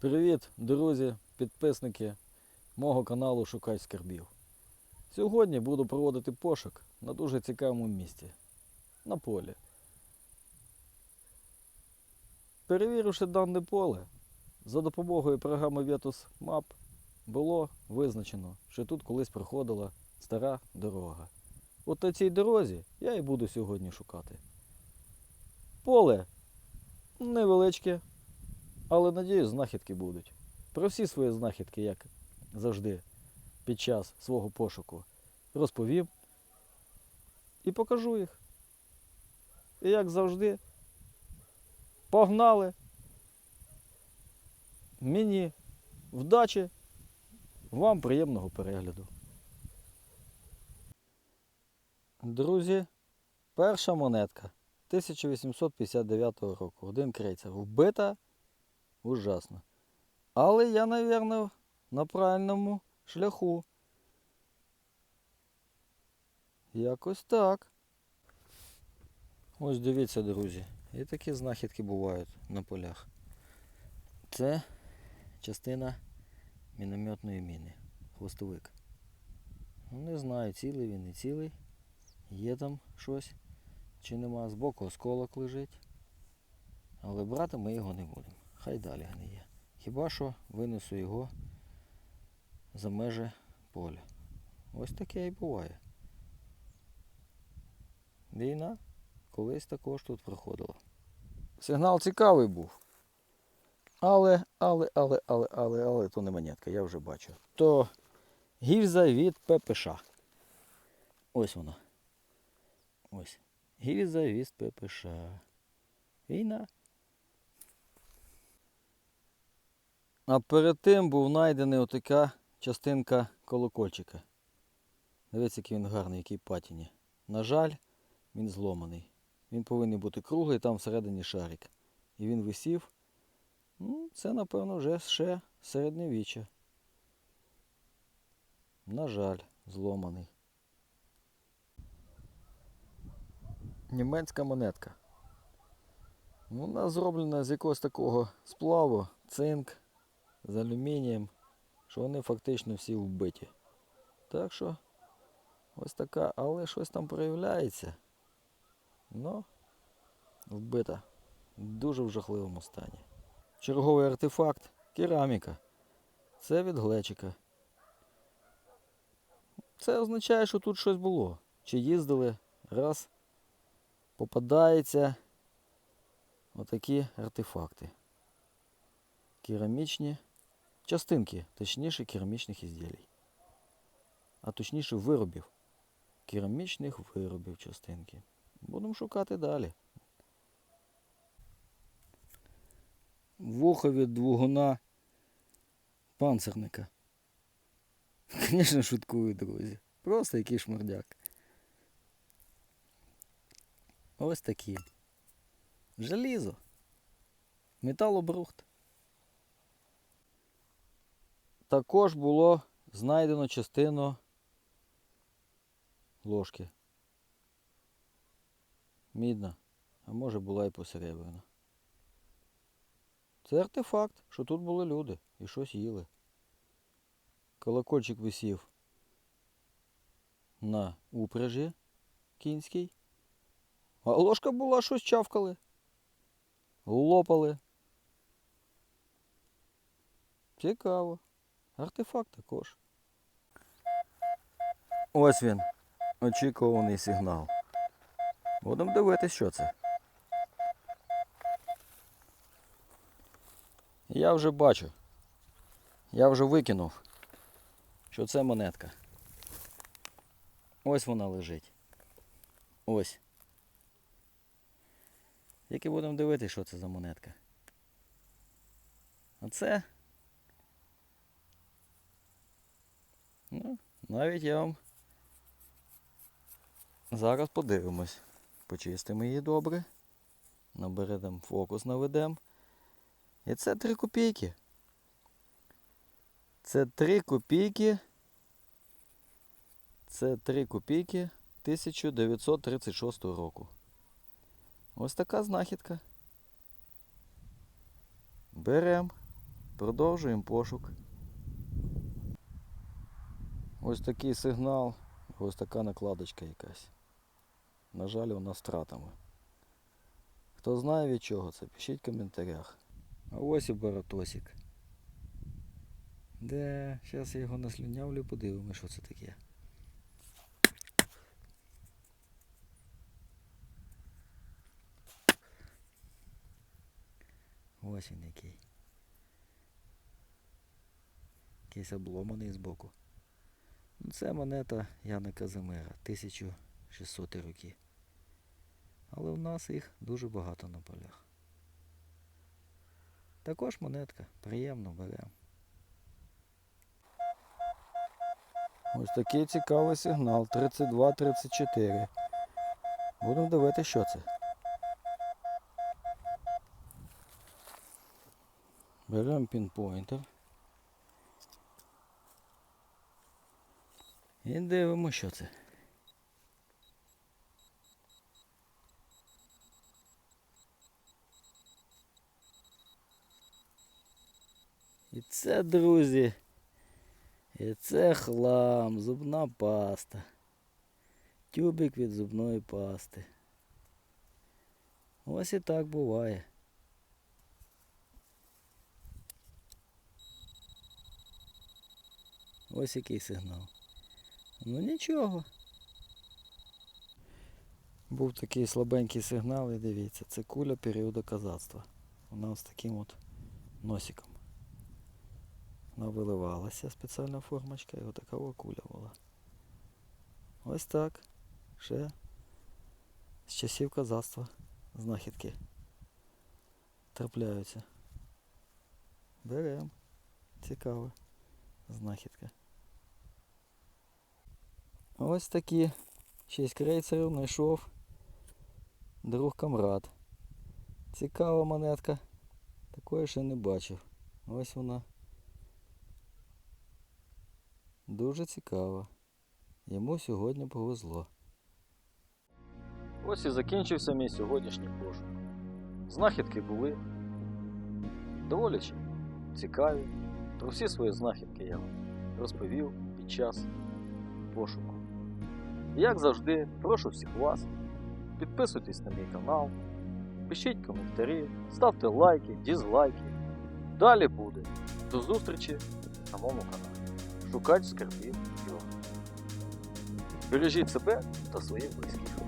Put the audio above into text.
Привіт, друзі, підписники мого каналу Шукай скарбів. Сьогодні буду проводити пошук на дуже цікавому місці на полі. Перевіривши дане поле, за допомогою програми Vetus Map було визначено, що тут колись проходила стара дорога. От на цій дорозі я і буду сьогодні шукати. Поле невеличке, але надіюсь, знахідки будуть. Про всі свої знахідки, як завжди, під час свого пошуку розповім і покажу їх. І як завжди, погнали. Мені вдачі, вам приємного перегляду. Друзі, перша монетка 1859 року. Один крейцер. Вбита ужасно. Але я, мабуть, на правильному шляху. Якось так. Ось дивіться, друзі. І такі знахідки бувають на полях. Це частина мінометної міни. Хвостовик. Ну, не знаю, цілий він, не цілий. Є там щось чи нема. Збоку осколок лежить. Але брати ми його не будемо. Хай далі гниє. Хіба що винесу його за межі поля. Ось таке і буває. Війна колись також тут проходила. Сигнал цікавий був. Але, але, але, але, але, але, то не монетка, я вже бачу. То гільза від ППШ. Ось вона. Ось. Гільза від ППШ. Війна. А перед тим був знайдений отака частинка колокольчика. Дивіться, який він гарний, який патіні. На жаль, він зломаний. Він повинен бути круглий, там всередині шарик. І він висів. Ну, це, напевно, вже ще середньовіччя. На жаль, зломаний. Німецька монетка. Вона зроблена з якогось такого сплаву, цинк, з алюмінієм, що вони фактично всі вбиті. Так що ось така, але щось там проявляється. Ну, вбита. Дуже в жахливому стані. Черговий артефакт кераміка. Це від глечика. Це означає, що тут щось було. Чи їздили, раз попадається отакі артефакти. Керамічні частинки, точніше керамічних ізділій. А точніше виробів. Керамічних виробів частинки. Будемо шукати далі. Вухо від двигуна панцерника. Звісно, шуткую, друзі. Просто який шмурдяк. Ось такі. Желізо. Металобрухт. Також було знайдено частину ложки. Мідна, а може була і посеребряна. Це артефакт, що тут були люди і щось їли. Колокольчик висів на упряжі кінській. А ложка була, щось чавкали. Лопали. Цікаво. Артефакт також. Ось він. Очікуваний сигнал. Будемо дивитися, що це. Я вже бачу. Я вже викинув, що це монетка. Ось вона лежить. Ось. Тільки будемо дивитися, що це за монетка. Оце. Ну, навіть я вам зараз подивимось. Почистимо її добре. Наберемо фокус наведемо. І це 3 копійки. Це 3 копійки. Це 3 копійки 1936 року. Ось така знахідка. Беремо. Продовжуємо пошук. Ось такий сигнал, ось така накладочка якась. На жаль, вона з втратами. Хто знає від чого це, пишіть в коментарях. А ось і баратосик. Де, зараз я його наслюнявлю, подивимось, що це таке. Ось він який. Якийсь обломаний збоку. Це монета Яна Казимира, 1600 роки. Але в нас їх дуже багато на полях. Також монетка, приємно беремо. Ось такий цікавий сигнал 32-34. Будемо дивитися, що це. Беремо пінпойнтер. І дивимося, що це. І це, друзі, і це хлам, зубна паста. Тюбик від зубної пасти. Ось і так буває. Ось який сигнал. Ну нічого. Був такий слабенький сигнал і дивіться, це куля періоду казацтва. Вона з таким от носиком. Вона виливалася спеціальна формочка і отака куля була. Ось так. Ще з часів казацтва знахідки трапляються. Беремо. Цікава знахідка. Ось такі. Шість крейцерів знайшов друг камрад. Цікава монетка. Такої ще не бачив. Ось вона. Дуже цікава. Йому сьогодні повезло. Ось і закінчився мій сьогоднішній пошук. Знахідки були доволі цікаві. Про всі свої знахідки я вам розповів під час пошуку. Як завжди, прошу всіх вас, підписуйтесь на мій канал, пишіть коментарі, ставте лайки, дізлайки. Далі буде. До зустрічі на моєму каналі. Шукач скарбів його. Бережіть себе та своїх близьких.